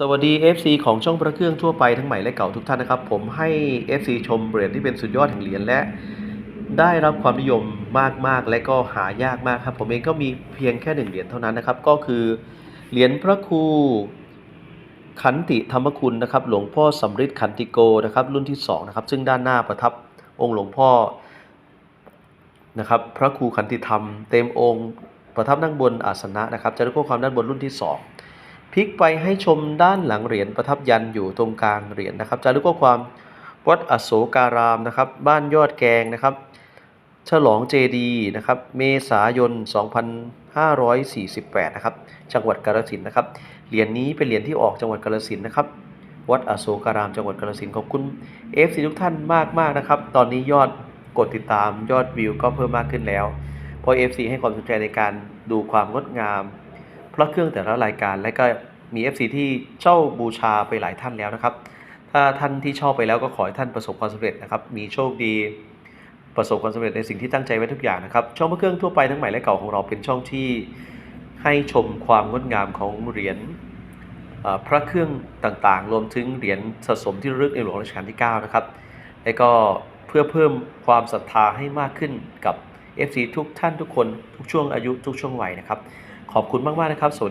สวัสดี FC ของช่องพระเครื่องทั่วไปทั้งใหม่และเก่าทุกท่านนะครับ ผมให้ FC ชมเหรียญที่เป็นสุดยอดแห่งเหรียญและ ได้รับความนิยมมากๆ และก็หายากมากครับ ผมเองก็มีเพียงแค่หนึ่งเหรียญเท่านั้นนะครับ ก็คือเหรียญพระครูขันติธรรมคุณนะครับ หลวงพ่อสำริดขันติโกนะครับ รุ่นที่สองนะครับซึ่งด้านหน้าประทับองค์หลวงพ่อนะครับ พระครูขันติธรรม เต็มองค์ประทับนั่งบนอาสนะนะครับจารึกข้อความด้านบนรุ่นที่ 2 พลิกไปให้ชมด้านหลังเหรียญประทับยันอยู่ตรงกลางเหรียญนะครับจารึกข้อความวัดอโศการามนะครับ บ้านยอดแกงนะครับ ฉลองเจดีนะครับ เมษายน 2548 นะครับ จังหวัดกาฬสินนะครับ เหรียญนี้เป็นเหรียญที่ออกจังหวัดกาฬสินนะครับ วัดอโศการาม จังหวัดกาฬสินขอบคุณ FC ทุกท่านมากมากๆนะครับ ตอนนี้ยอดกดติดตามยอดวิวก็เพิ่มมากขึ้นแล้วเพราะ FC ให้ความสนใจในการดูความงดงามพระเครื่องแต่ละรายการและก็ มี FC ที่เช่าบูชาไปหลายท่านแล้วนะครับ ถ้าท่านที่เช่าไปแล้วก็ขอให้ท่านประสบความสำเร็จนะครับ มีโชคดีประสบความสำเร็จในสิ่งที่ตั้งใจไว้ทุกอย่างนะครับ ช่องพระเครื่องทั่วไปทั้งใหม่และเก่าของเราเป็นช่องที่ให้ชมความงดงามของเหรียญพระเครื่องต่างๆ รวมถึงเหรียญสะสมที่รึกในหลวงรัชกาลที่ 9 นะครับ และก็เพื่อเพิ่มความศรัทธาให้มากขึ้นกับ FC ทุกท่านทุกคนทุกช่วงอายุทุกช่วงวัยนะครับ ขอบคุณมาก ๆ นะครับ สวัสดี